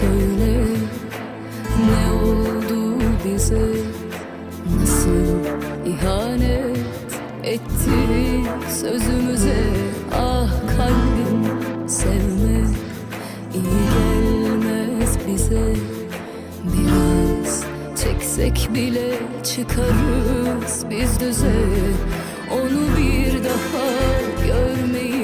Söyle ne oldu bize? Nasıl ihanet etti sözümüze? Ah kalbim sevme iyi gelmez bize. Biraz çeksek bile çıkarız biz düze. Onu bir daha görmeyi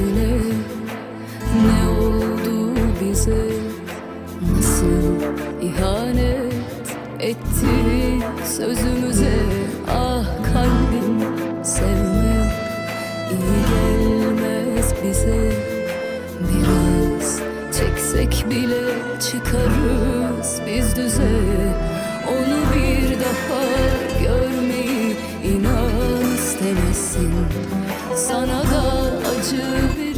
söyle ne oldu bize? Nasıl ihanet etti sözümüze? Ah kalbim sevme iyi gelmez bize. Biraz çeksek bile çıkarız biz düze. Onu bir daha görmeyi inan istemezsin. Sana da acı